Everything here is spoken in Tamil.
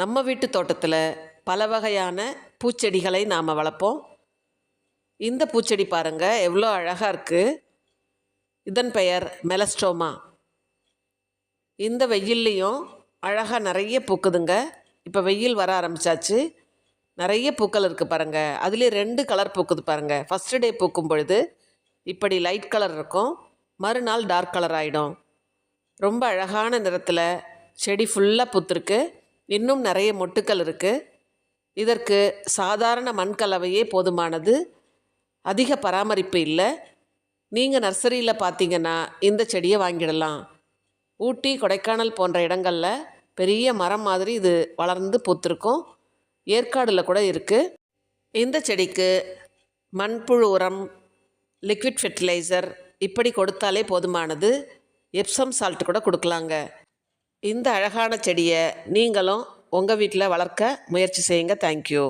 நம்ம வீட்டு தோட்டத்தில் பல வகையான பூச்செடிகளை நாம் வளர்ப்போம். இந்த பூச்செடி பாருங்கள் எவ்வளோ அழகாக இருக்குது இதன் பெயர் மெலஸ்டோமா. இந்த வெயில்லையும் அழகாக நிறைய பூக்குதுங்க. இப்போ வெயில் வர ஆரம்பிச்சாச்சு. நிறைய பூக்கள் இருக்குது பாருங்கள் அதுலேயே ரெண்டு கலர் பூக்குது பாருங்கள் ஃபஸ்ட்டு டே பூக்கும் பொழுது இப்படி லைட் கலர் இருக்கும். மறுநாள் டார்க் கலர் ஆகிடும் ரொம்ப அழகான நிறத்தில் செடி ஃபுல்லாக பூத்துருக்கு. இன்னும் நிறைய மொட்டுக்கள் இருக்குது இதற்கு சாதாரண மண் கலவையே போதுமானது. அதிக பராமரிப்பு இல்லை. நீங்கள் நர்சரியில் பார்த்தீங்கன்னா இந்த செடியை வாங்கிடலாம். ஊட்டி கொடைக்கானல் போன்ற இடங்களில் பெரிய மரம் மாதிரி இது வளர்ந்து பூத்திருக்கும். ஏற்காடில் கூட இருக்குது இந்த செடிக்கு மண்புழு உரம் லிக்விட் ஃபெர்டிலைசர் இப்படி கொடுத்தாலே போதுமானது. எப்சம் சால்ட் கூட கொடுக்கலாங்க. இந்த அழகான செடியை நீங்களும் உங்கள் வீட்டில் வளர்க்க முயற்சி செய்யுங்க. தேங்க்யூ